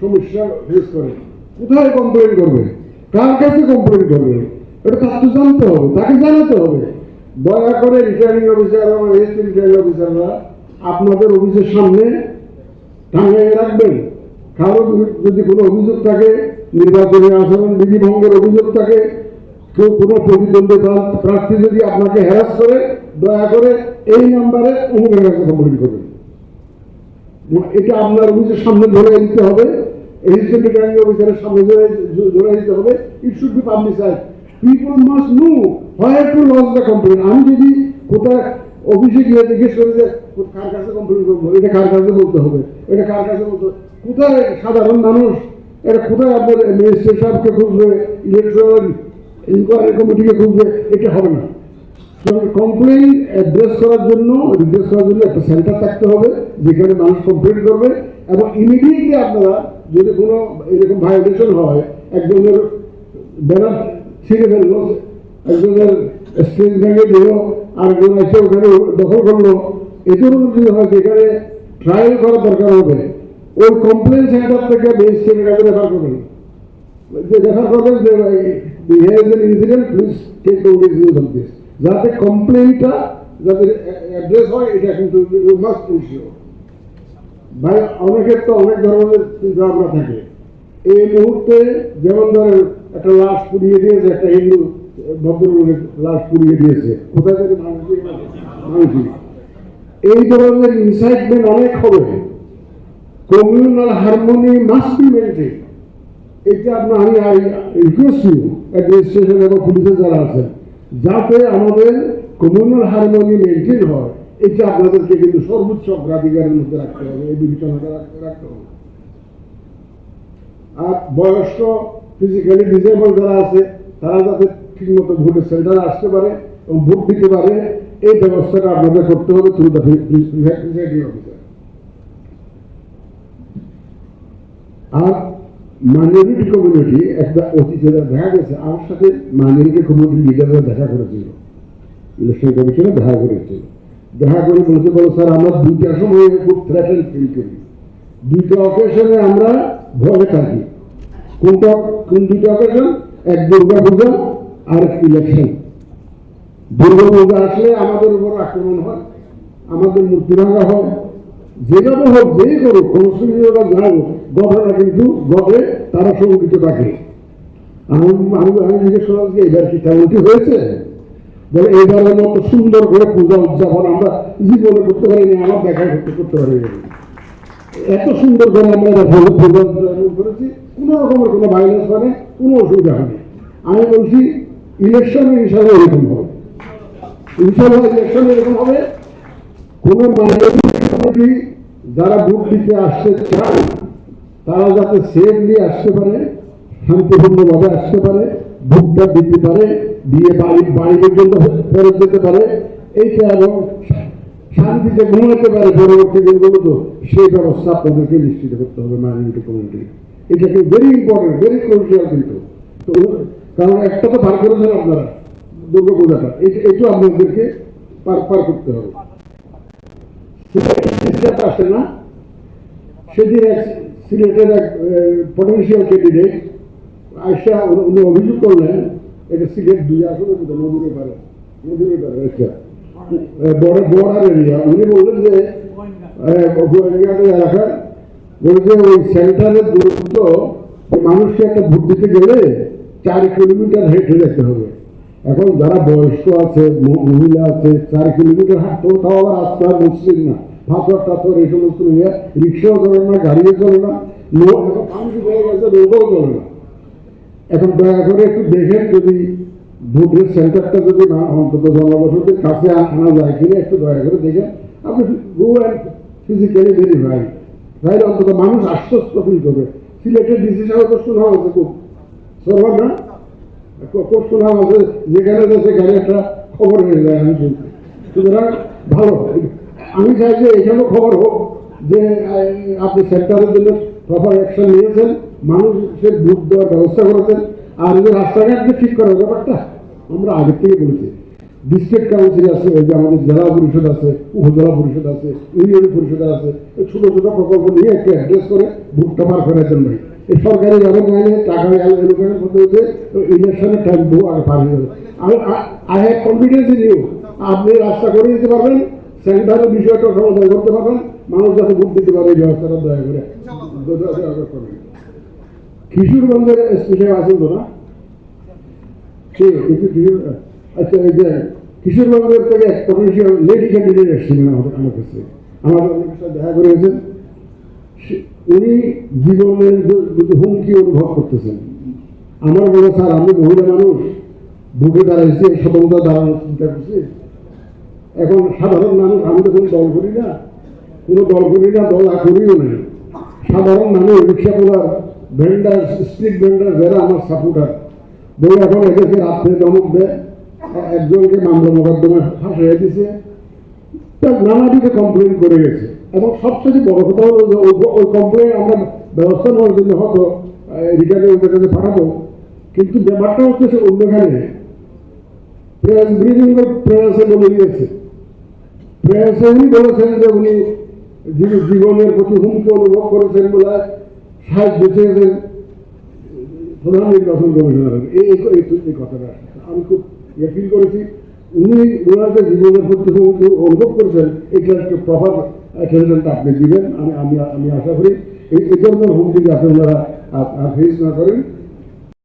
সমস্যা ফেস করে। কোথায় কমপ্লেন করবে? কার কাছে কমপ্লেন করবে? এটা তার তো জানতে হবে, তাকে জানাতে হবে। দয়া করে রিটার্নিং অফিসার এবং রেজিস্ট্রি রিটার্নিং অফিসাররা আপনাদের অফিসের সামনে টাঙিয়ে রাখবেন। কারও যদি কোনো অভিযোগ থাকে, নির্বাচনী আচরণ বিধি ভঙ্গের অভিযোগ থাকে, কেউ কোনো প্রতিদ্বন্দ্বী প্রার্থী যদি আপনাকে হ্যারাস করে, দয়া করে এই নাম্বারে অমুকের কাছে কমপ্লেন করবেন। এটা আপনার অফিসের সামনে ধরে দিতে হবে। রেজিস্ট্রেন্ট রিটার্নিং অফিসারের সামনে ধরে ধরে দিতে হবে। It should be publicised people must know where to lodge the complain আমি যদি কোথায় অফিসে গিয়ে জিজ্ঞেস করি যে, কার কাছে কমপ্লেন করব? এটা কার কাছে বলতে হবে? এটা কার কাছে বলতে হবে? কোথায় সাধারণ মানুষ? এটা কোথায় আপনার ম্যাজিস্ট্রেট সাহেবকে খুঁজবে? ইলেকট্রাল ইনকোয়ারি কমিটিকে খুঁজবে? এটা হবে না। কমপ্লেন অ্যাড্রেস করার জন্য রিড্রেস করার জন্য একটা সেন্টার থাকতে হবে, যেখানে মানুষ কমপ্লেন করবে এবং ইমিডিয়েটলি আপনারা যদি কোনো এরকম ভায়োলেশন হয়, একজনের ব্যানার ছিঁড়ে ফেলল, একজনের স্টেজ ভেঙে দিল, আরেকজন এসে ওখানে দখল করল এজন্য যদি হয়, সেখানে ট্রায়াল করা দরকার হবে। ওই কমপ্লেন সেন্টার থেকে ম্যাজিস্ট্রেটের কাছে রেফার করবেন যে রেফার করবেন যে an incident please take notice of this যাতে কমপ্লেনটা যাতে অ্যাড্রেস হয়, এটা কিন্তু মাস্ট ইনশিওর ভাই অনেকের তো অনেক ধরনের চিন্তাভাবনা থাকে। এই মুহূর্তে যেমন ধরেন একটা লাশ পুড়িয়ে দিয়েছে, একটা হিন্দু ভদ্রলোকের লাশ পুড়িয়ে দিয়েছে। কোথায় থেকে মানসিক এই ধরনের ইনসাইটমেন্ট অনেক হবে। Communal harmony must be maintain এটা আপনার আমি রিকোয়েস্ট অ্যাডমিনিস্ট্রেশন এবং পুলিশের যারা আছেন যাতে আমাদের কমিউনাল হারমোনি মেনটেন হয়, এটা আপনাদেরকে কিন্তু সর্বোচ্চ অগ্রাধিকারের মধ্যে রাখতে হবে, এই বিবেচনাটা রাখতে রাখতে হবে। আর বয়স্ক ফিজিক্যালি ডিসেবল যারা আছে, তারা যাতে ঠিকমতো ভোটের সেন্টারে আসতে পারে এবং ভোট দিতে পারে, এই ব্যবস্থাটা আপনাদের করতে হবে থ্রু দ্য প্রিসাইডিং অফিসার আর মাইনরিটি কমিউনিটি একটা অতীতে দেখা গেছে আমার সাথে মাইনরিটি কমিউনিটি লিডাররা দেখা করেছিল। ইলেকশন কমিশনে দেখা করেছিল। দেখা করে বলতে বলো স্যার, আমরা দুইটার সময় খুব থ্রেটেন ফিল করি। দুইটা অকেশনে আমরা ভয়ে থাকি। কোনটা, কোন দুইটা অকেশন এক দুর্গা পূজা, আর ইলেকশন দুর্গা পূজা আসলে আমাদের উপর আক্রমণ হয়, আমাদের মূর্তি ভাঙা হয় যেভাবে হোক যেই করুক সংস্কৃতিরা যাই গভরা কিন্তু গভে তারা সংগঠিত থাকে আমি আমি জিজ্ঞেস করলাম যে, এবার কি তেমনটি হয়েছে? বলে এবারের মতো সুন্দর করে পূজা উদযাপন আমরা জীবনে করতে পারিনি, আমার দেখা করতে করতে পারিনি। এত সুন্দর করে আমরা পূজা উদযাপন করেছি, কোনো রকমের কোনো ভাইরাস মানে কোনো অসুবিধা হয়নি। আমি বলছি ইলেকশনে হিসাবে এরকম হবে। ইনশাল্লাহ এরকম হবে, কোন মাইনরিটি যারা ভোট দিতে আসতে চায় তারা যাতে সেফলি আসতে পারে, শান্তিপূর্ণভাবে আসতে পারে, ভোটটা দিতে পারে, দিয়ে বাড়ি বাড়ি পর্যন্ত ফেরত যেতে পারে, এইটা এবং শান্তিতে ঘুমাতে পারে পরবর্তী দিনগুলো তো সেই ব্যবস্থা আপনাদেরকে নিশ্চিত করতে হবে মাইনরিটি কমিউনিটি এটা কিন্তু ভেরি ইম্পর্টেন্ট ভেরি ক্রুশিয়াল কিন্তু। তো, কারণ একটা তো বার করেছেন আপনারা দুর্গা পূজাটা এটা, এটাও আপনাদেরকে পার পার করতে হবে। সিলেট আসে না। সেদিন এক সিলেটের এক পটেন্সিয়াল ক্যান্ডিডেট আইসা উনি- অভিযোগ করলেন, এটা সিলেট দুই আসলে নদীর পারে নদীর পারে আচ্ছা। একটা চার কিলোমিটার হেঁটে হবে। এখন যারা বয়স্ক আছে মহিলা আছে, চার কিলোমিটার হাঁটতো তাও আবার রাস্তা মুসলিম না। পাথর টাথর এই সমস্ত নিয়ে রিক্সাও চলে না, গাড়িও চলে না নৌ- এখন পানি হয়ে গেছে নৌকাও চলে না। এখন দয়া করে একটু দেখেন যদি ভোটের সেন্টারটা যদি না অন্তত জনবসতির কাছে আনা যায় কিনা, একটু দয়া করে দেখেন। আপনি গো অ্যান্ড ফিজিক্যালি ভেরিফাই তাহলে অন্তত মানুষ আশ্বস্ত ফিল করবে। সিলেটের ডিসিশন তো শোনা হচ্ছে খুব। সরবার না? খুব শোনা আছে যেখানে যে সেখানে একটা খবর হয়ে যায়, আমি সুতরাং ভালো আমি চাই যে এখানেও খবর হোক যে আপনি সেন্টারের জন্য প্রপার অ্যাকশন নিয়েছেন, মানুষের ভোট দেওয়ার ব্যবস্থা করেছেন, আর যে রাস্তাঘাট যে ঠিক করার ব্যাপারটা, আমরা আগের থেকে বলেছি। ডিস্ট্রিক্ট কাউন্সিল আছে ওই যে আমাদের জেলা পরিষদ আছে, উপজেলা পরিষদ আছে ইউনিয়ন পরিষদ আছে ছোটো ছোট প্রকল্প নিয়ে একটু অ্যাড্রেস করে ভোটটা পার করে দেন ভাই। এই সরকারি ভাবে গাইলে টাকা এলোকেশন করতে হচ্ছে ইলেকশনের টাইম বহু আগে পার হয়ে যাবে। আমি I have confidence in you আপনি রাস্তা করে দিতে পারবেন সেন্টারের বিষয়টা সমাধান করতে পারবেন। মানুষ যাতে ভোট দিতে পারে এই ব্যবস্থাটা দয়া করে। করে কিশোরগঞ্জের স্পেশাল আছেন তো না? আচ্ছা এই যে কিশোরগঞ্জের থেকে পটেন্সিয়াল লেডি ক্যান্ডিডেট এসেছিলেন আমাদের আমার কাছে। আমাদের দেখা করেছেন সে- উনি জীবনের হুমকি অনুভব করতেছেন। আমার বলে, স্যার, আমি মহিলা মানুষ। বুকে দাঁড়াইছি স্বতন্ত্র দাঁড়ানোর চিন্তা করছি এখন সাধারণ মানুষ, আমি তো কোনো দল করি না, কোনো দল করি না, দল করিও না। সাধারণ মানুষ, রিক্সা করার ভেন্ডার স্ট্রিট ভেন্ডার যারা আমার সাপোর্টার বলে এখন এদেরকে রাত্রে দমক দেয়, একজনকে মামলা মোকদ্দমা ফাঁসিয়ে দিছে। তার নানাদিকে কমপ্লেন করে গেছে। এবং সবচেয়ে বড় কথা হলো যে ওই- কমপ্লেন আমরা ব্যবস্থা নেওয়ার জন্য হয়তো রিটার্নে ওদের কাছে পাঠাবো। কিন্তু ব্যাপারটা হচ্ছে সে অন্যখানে, প্রেস ব্রিফিং প্রেসে বলে দিয়েছে। উনি বলেছেন যে উনি জীবনের প্রতি হুমকি অনুভব করেছেন বলে সাহায্য চেয়েছেন প্রধান নির্বাচন কমিশনার। এই কথাটা। আমি খুব ইয়ে করেছি। উনি ওনার যে জীবনের প্রতি হুমকি অনুভব করেছেন, এটা একটু প্রপার অ্যাটেনশনটা আপনি দিবেন। আমি আমি আমি আশা করি এই ধরনের হুমকি যাতে ওনারা ফেস না করেন।